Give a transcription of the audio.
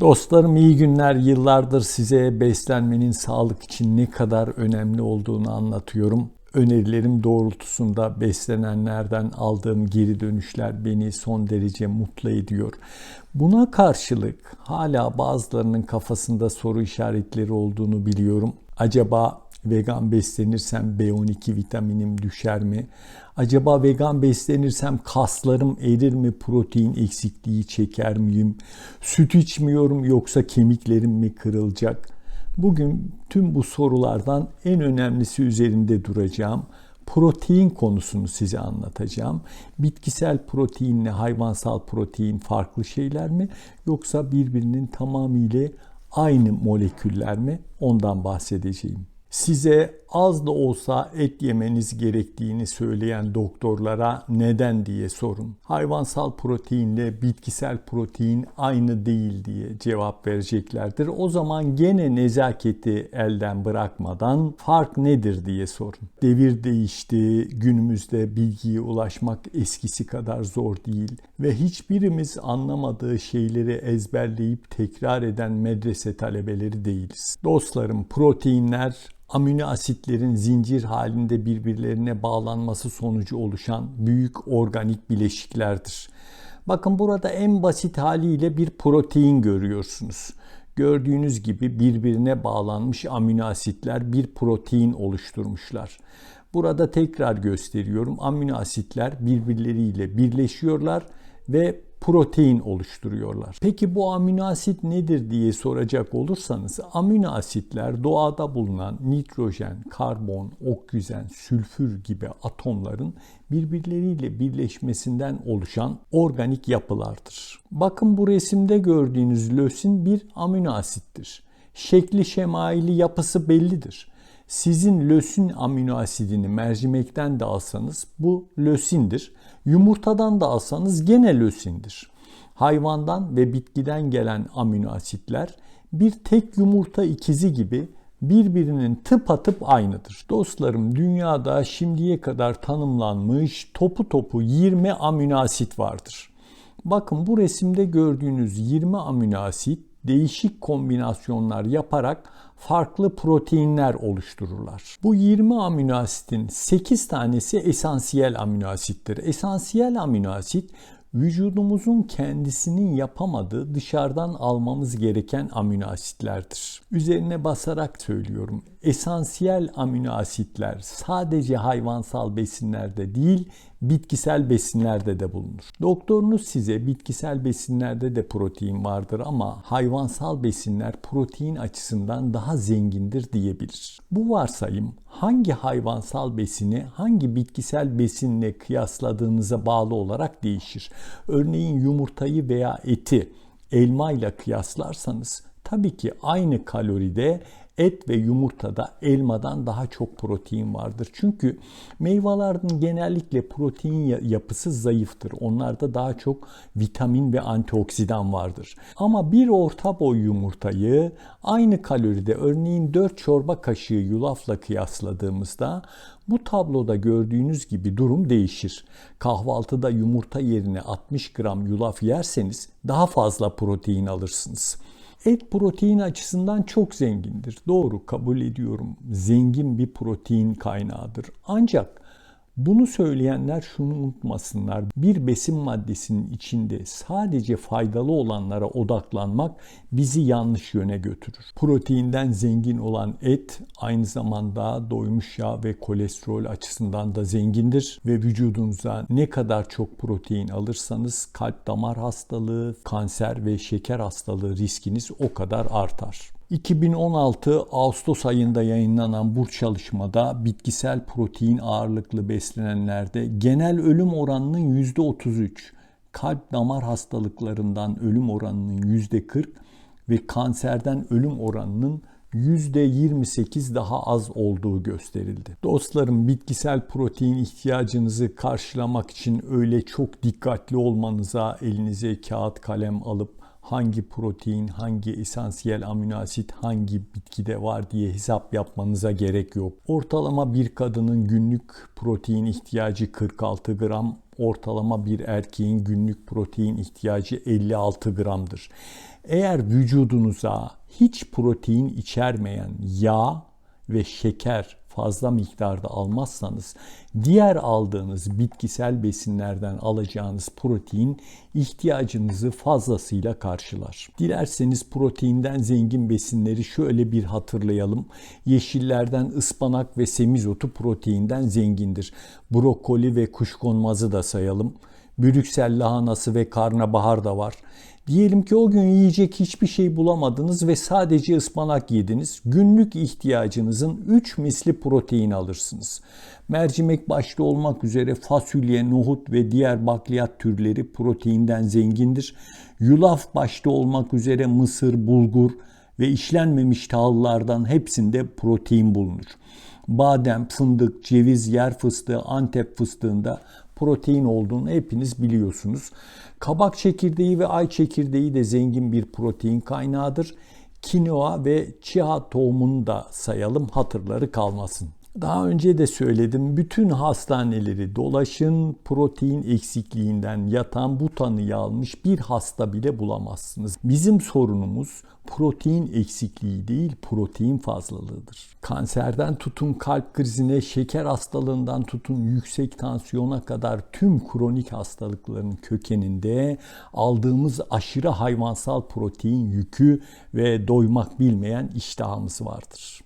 Dostlarım iyi günler. Yıllardır size beslenmenin sağlık için ne kadar önemli olduğunu anlatıyorum. Önerilerim doğrultusunda beslenenlerden aldığım geri dönüşler beni son derece mutlu ediyor. Buna karşılık hala bazılarının kafasında soru işaretleri olduğunu biliyorum. Acaba vegan beslenirsem B12 vitaminim düşer mi? Acaba vegan beslenirsem kaslarım erir mi? Protein eksikliği çeker miyim? Süt içmiyorum yoksa kemiklerim mi kırılacak? Bugün tüm bu sorulardan en önemlisi üzerinde duracağım. Protein konusunu size anlatacağım. Bitkisel proteinle hayvansal protein farklı şeyler mi yoksa birbirinin tamamıyla aynı moleküller mi? Ondan bahsedeceğim. Size az da olsa et yemeniz gerektiğini söyleyen doktorlara neden diye sorun. Hayvansal proteinle bitkisel protein aynı değil diye cevap vereceklerdir. O zaman gene nezaketi elden bırakmadan fark nedir diye sorun. Devir değişti, günümüzde bilgiye ulaşmak eskisi kadar zor değil ve hiçbirimiz anlamadığı şeyleri ezberleyip tekrar eden medrese talebeleri değiliz. Dostlarım proteinler amino asitlerin zincir halinde birbirlerine bağlanması sonucu oluşan büyük organik bileşiklerdir. Bakın burada en basit haliyle bir protein görüyorsunuz. Gördüğünüz gibi birbirine bağlanmış amino asitler bir protein oluşturmuşlar. Burada tekrar gösteriyorum. Amino asitler birbirleriyle birleşiyorlar ve protein oluşturuyorlar. Peki bu amino asit nedir diye soracak olursanız amino asitler doğada bulunan nitrojen, karbon, oksijen, sülfür gibi atomların birbirleriyle birleşmesinden oluşan organik yapılardır. Bakın bu resimde gördüğünüz lösin bir amino asittir. Şekli şemaili yapısı bellidir. Sizin lösin amino asidini mercimekten de alsanız bu lösindir. Yumurtadan da alsanız gene lösindir. Hayvandan ve bitkiden gelen amino asitler bir tek yumurta ikizi gibi birbirinin tıpatıp aynıdır. Dostlarım dünyada şimdiye kadar tanımlanmış topu topu 20 amino asit vardır. Bakın bu resimde gördüğünüz 20 amino asit değişik kombinasyonlar yaparak farklı proteinler oluştururlar. Bu 20 amino asitin 8 tanesi esansiyel amino asittir. Esansiyel amino asit vücudumuzun kendisinin yapamadığı dışarıdan almamız gereken amino asitlerdir. Üzerine basarak söylüyorum. Esansiyel amino asitler sadece hayvansal besinlerde değil, bitkisel besinlerde de bulunur. Doktorunuz size bitkisel besinlerde de protein vardır ama hayvansal besinler protein açısından daha zengindir diyebilir. Bu varsayım hangi hayvansal besini hangi bitkisel besinle kıyasladığınıza bağlı olarak değişir. Örneğin yumurtayı veya eti elma ile kıyaslarsanız tabii ki aynı kaloride et ve yumurtada elmadan daha çok protein vardır. Çünkü meyvelerin genellikle protein yapısı zayıftır. Onlarda daha çok vitamin ve antioksidan vardır. Ama bir orta boy yumurtayı aynı kaloride örneğin 4 çorba kaşığı yulafla kıyasladığımızda bu tabloda gördüğünüz gibi durum değişir. Kahvaltıda yumurta yerine 60 gram yulaf yerseniz daha fazla protein alırsınız. Et protein açısından çok zengindir. Doğru kabul ediyorum. Zengin bir protein kaynağıdır. Ancak bunu söyleyenler şunu unutmasınlar. Bir besin maddesinin içinde sadece faydalı olanlara odaklanmak bizi yanlış yöne götürür. Proteinden zengin olan et aynı zamanda doymuş yağ ve kolesterol açısından da zengindir ve vücudunuza ne kadar çok protein alırsanız kalp damar hastalığı, kanser ve şeker hastalığı riskiniz o kadar artar. 2016 Ağustos ayında yayınlanan bu çalışmada bitkisel protein ağırlıklı beslenenlerde genel ölüm oranının %33, kalp damar hastalıklarından ölüm oranının %40 ve kanserden ölüm oranının %28 daha az olduğu gösterildi. Dostlarım bitkisel protein ihtiyacınızı karşılamak için öyle çok dikkatli olmanıza elinize kağıt kalem alıp hangi protein, hangi esansiyel amino asit hangi bitkide var diye hesap yapmanıza gerek yok. Ortalama bir kadının günlük protein ihtiyacı 46 gram, ortalama bir erkeğin günlük protein ihtiyacı 56 gramdır. Eğer vücudunuza hiç protein içermeyen yağ ve şeker fazla miktarda almazsanız diğer aldığınız bitkisel besinlerden alacağınız protein ihtiyacınızı fazlasıyla karşılar. Dilerseniz proteinden zengin besinleri şöyle bir hatırlayalım. Yeşillerden ıspanak ve semizotu proteinden zengindir. Brokoli ve kuşkonmazı da sayalım. Brüksel lahanası ve karnabahar da var. Diyelim ki o gün yiyecek hiçbir şey bulamadınız ve sadece ıspanak yediniz. Günlük ihtiyacınızın 3 misli protein alırsınız. Mercimek başta olmak üzere fasulye, nohut ve diğer bakliyat türleri proteinden zengindir. Yulaf başta olmak üzere mısır, bulgur ve işlenmemiş tahıllardan hepsinde protein bulunur. Badem, fındık, ceviz, yer fıstığı, antep fıstığında protein olduğunu hepiniz biliyorsunuz. Kabak çekirdeği ve ay çekirdeği de zengin bir protein kaynağıdır. Kinoa ve chia tohumunu da sayalım hatırları kalmasın. Daha önce de söyledim. Bütün hastaneleri dolaşın. Protein eksikliğinden yatan bu tanıyı almış bir hasta bile bulamazsınız. Bizim sorunumuz protein eksikliği değil, protein fazlalığıdır. Kanserden tutun kalp krizine, şeker hastalığından tutun yüksek tansiyona kadar tüm kronik hastalıkların kökeninde aldığımız aşırı hayvansal protein yükü ve doymak bilmeyen iştahımız vardır.